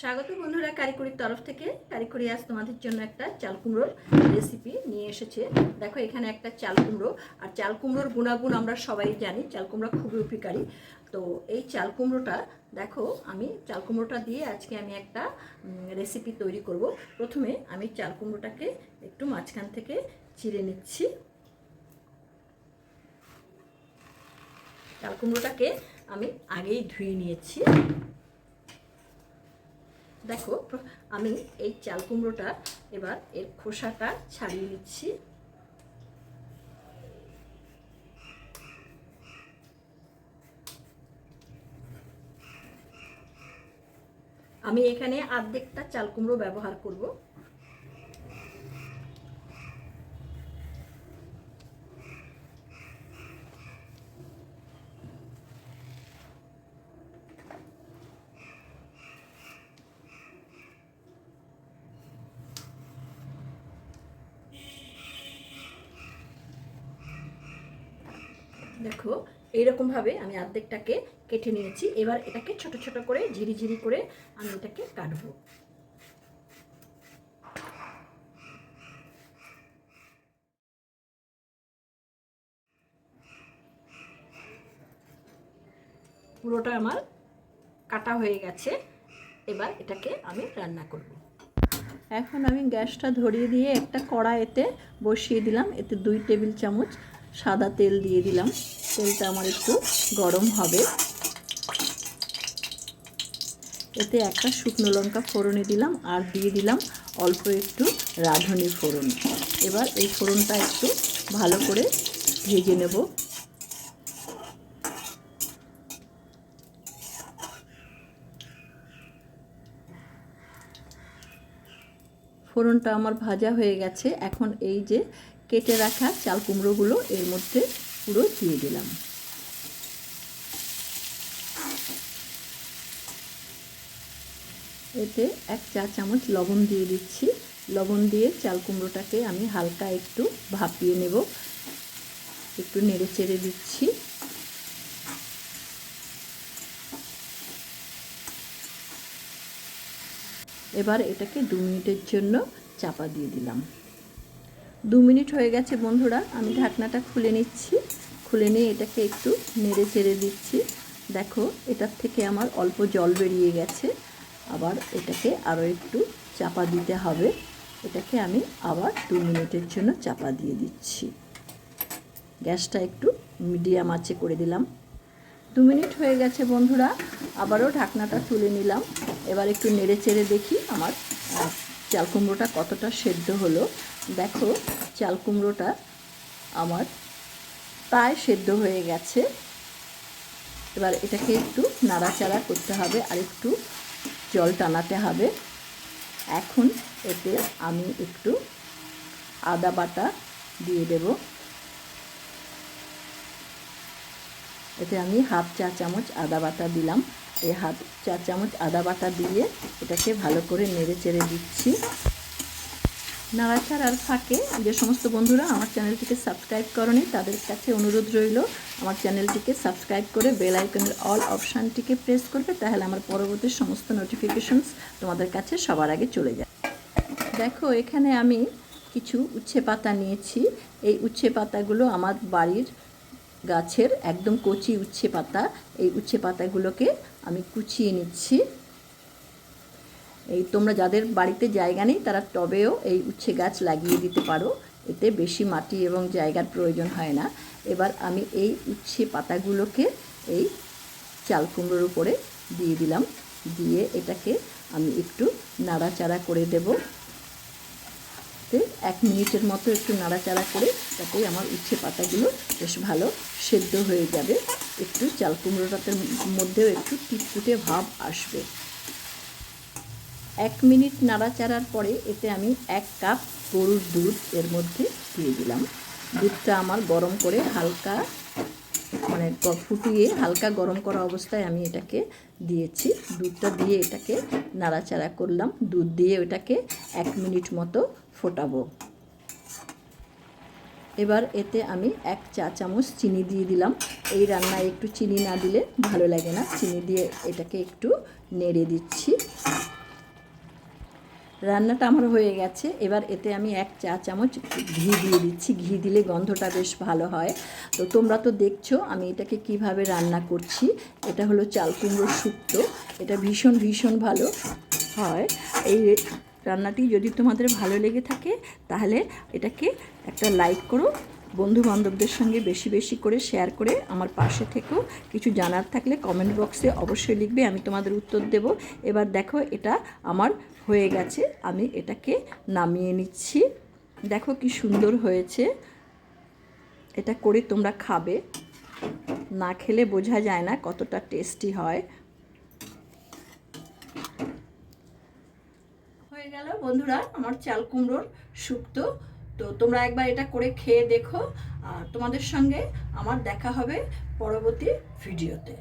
স্বাগত বন্ধুরা কারিকুরির তরফ থেকে। কারিকুরি আজ তোমাদের জন্য একটা চাল কুমড়োর রেসিপি নিয়ে এসেছে। দেখো, এখানে একটা চাল কুমড়ো, আর চাল কুমড়োর গুণাগুণ আমরা সবাই জানি, চাল কুমড়ো খুবই উপকারী। তো এই চাল কুমড়োটা, দেখো, আমি চাল কুমড়োটা দিয়ে আজকে আমি একটা রেসিপি তৈরি করব। প্রথমে আমি চাল কুমড়োটাকে একটু মাঝখান থেকে চিড়ে নিচ্ছি। চাল কুমড়োটাকে আমি আগেই ধুয়ে নিয়েছি। দেখো, আমি এই চাল কুমড়োটা এবার এর খোসাটা ছাড়িয়ে নিচ্ছি। আমি এখানে আর্ধেকটা চাল কুমড়ো ব্যবহার করব। দেখো, এইরকমভাবে আমি অর্ধেকটাকে কেটে নিয়েছি। এবার এটাকে ছোট ছোট করে, ঝিরি ঝিরি করে আমি এটাকে কাটবো। পুরোটা আমার কাটা হয়ে গেছে। এবার এটাকে আমি রান্না করব। এখন আমি গ্যাসটা ধরিয়ে দিয়ে একটা কড়াইতে বসিয়ে দিলাম। এতে দুই টেবিল চামচ সাদা তেল দিয়ে দিলাম। তেলটা আমার একটু গরম হবে। এতে একটা শুকনো লঙ্কা ফোড়নে দিলাম আর দিয়ে দিলাম অল্প একটু রাঁধুনি ফোড়ন। এবার এই ফোড়নটা একটু ভালো করে ভেজে নেব। ফোড়নটা আমার ভাজা হয়ে গেছে। এখন এই যে কেটে রাখা চাল কুমড়োগুলো এর মধ্যে পুরো দিয়ে দিলাম। এতে এক চা চামচ লবণ দিয়ে দিচ্ছি। লবণ দিয়ে চাল কুমড়োটাকে আমি হালকা একটু ভাপিয়ে নেব। একটু নেড়ে চেড়ে দিচ্ছি। এবার এটাকে দু মিনিটের জন্য চাপা দিয়ে দিলাম। দু মিনিট হয়ে গেছে বন্ধুরা, আমি ঢাকনাটা খুলে নিচ্ছি। খুলে নিয়ে এটাকে একটু নেড়ে চেড়ে দিচ্ছি। দেখো, এটার থেকে আমার অল্প জল বেরিয়ে গেছে। আবার এটাকে আরও একটু চাপা দিতে হবে। এটাকে আমি আবার দু মিনিটের জন্য চাপা দিয়ে দিচ্ছি। গ্যাসটা একটু মিডিয়াম আঁচে করে দিলাম। দু মিনিট হয়ে গেছে বন্ধুরা, আবারও ঢাকনাটা তুলে নিলাম। এবার একটু নেড়ে চেড়ে দেখি আমার চাল কুমড়োটা কতটা সেদ্ধ হলো? দেখো, চাল কুমড়োটা আমার প্রায় সেদ্ধ হয়ে গেছে। এবার এটাকে একটু নাড়াচাড়া করতে হবে আর একটু জল টানাতে হবে। এখন এতে আমি একটু আদা বাটা দিয়ে দেবো। এতে আমি হাফ চা চামচ আদা বাটা দিলাম। এই হাফ চা চামচ আদা বাটা দিয়ে এটাকে ভালো করে নেড়ে চেড়ে দিচ্ছি। নাড়াচাড়ার ফাঁকে যে সমস্ত বন্ধুরা আমার চ্যানেলটিকে সাবস্ক্রাইব করনি, তাদের কাছে অনুরোধ রইল, আমার চ্যানেলটিকে সাবস্ক্রাইব করে বেল আইকনের অল অপশানটিকে প্রেস করবে, তাহলে আমার পরবর্তী সমস্ত নোটিফিকেশনস তোমাদের কাছে সবার আগে চলে যায়। দেখো, এখানে আমি কিছু উচ্ছে পাতা নিয়েছি। এই উচ্ছে পাতাগুলো আমার বাড়ির গাছের একদম কচি উচ্ছে পাতা, এই উচ্ছে পাতাগুলোকে আমি কুচিয়ে নিচ্ছি। এই তোমরা যাদের বাড়িতে জায়গা নেই, তারা টবেও এই উচ্ছে গাছ লাগিয়ে দিতে পারো। এতে বেশি মাটি এবং জায়গার প্রয়োজন হয় না। এবার আমি এই উচ্ছে পাতাগুলোকে এই চাল কুমড়োর উপরে দিয়ে দিলাম। দিয়ে এটাকে আমি একটু নাড়াচাড়া করে দেব। তে এক মিনিটের মতো একটু নাড়াচাড়া করে তাতে আমার উচ্ছে পাতাগুলো বেশ ভালো সেদ্ধ হয়ে যাবে। একটু চাল কুমড়োটার মধ্যেও একটু টিটকুটে ভাব আসবে। এক মিনিট নাড়াচাড়ার পরে এতে আমি এক কাপ গরুর দুধ এর মধ্যে দিয়ে দিলাম। দুধটা আমার গরম করে হালকা মানে ফুটিয়ে হালকা গরম করা অবস্থায় আমি এটাকে দিয়েছি। দুধটা দিয়ে এটাকে নাড়াচাড়া করলাম। দুধ দিয়ে ওটাকে এক মিনিট মতো ফোটাবো। এবার এতে আমি এক চা চামচ চিনি দিয়ে দিলাম। এই রান্নায় একটু চিনি না দিলে ভালো লাগে না। চিনি দিয়ে এটাকে একটু নেড়ে দিচ্ছি। রান্নাটা আমার হয়ে গেছে। এবার এতে আমি এক চা চামচ ঘি দিয়ে দিচ্ছি। ঘি দিলে গন্ধটা বেশ ভালো হয়। তো তোমরা তো দেখছ আমি এটাকে কীভাবে রান্না করছি। এটা হলো চাল কুমড়োর শুক্তো। এটা ভীষণ ভীষণ ভালো হয়। এই রান্নাটি যদি তোমাদের ভালো লেগে থাকে, তাহলে এটাকে একটা লাইক করো। বন্ধু বান্ধবদের সঙ্গে বেশি বেশি করে শেয়ার করে আমার পাশে থেকেও কিছু জানার থাকলে কমেন্ট বক্সে অবশ্যই লিখবে, আমি তোমাদের উত্তর দেব। এবার দেখো, এটা আমার হয়ে গেছে, আমি এটাকে নামিয়ে নিচ্ছি। দেখো কি সুন্দর হয়েছে। এটা করে তোমরা খাবে। না খেলে বোঝা যায় না কতটা টেস্টি হয় হয়ে গেল বন্ধুরা, আমার চাল কুমড়োর শুক্তো। তো তোমরা একবার এটা করে খেয়ে দেখো। আর তোমাদের সঙ্গে আমার দেখা হবে পরবর্তী ভিডিওতে।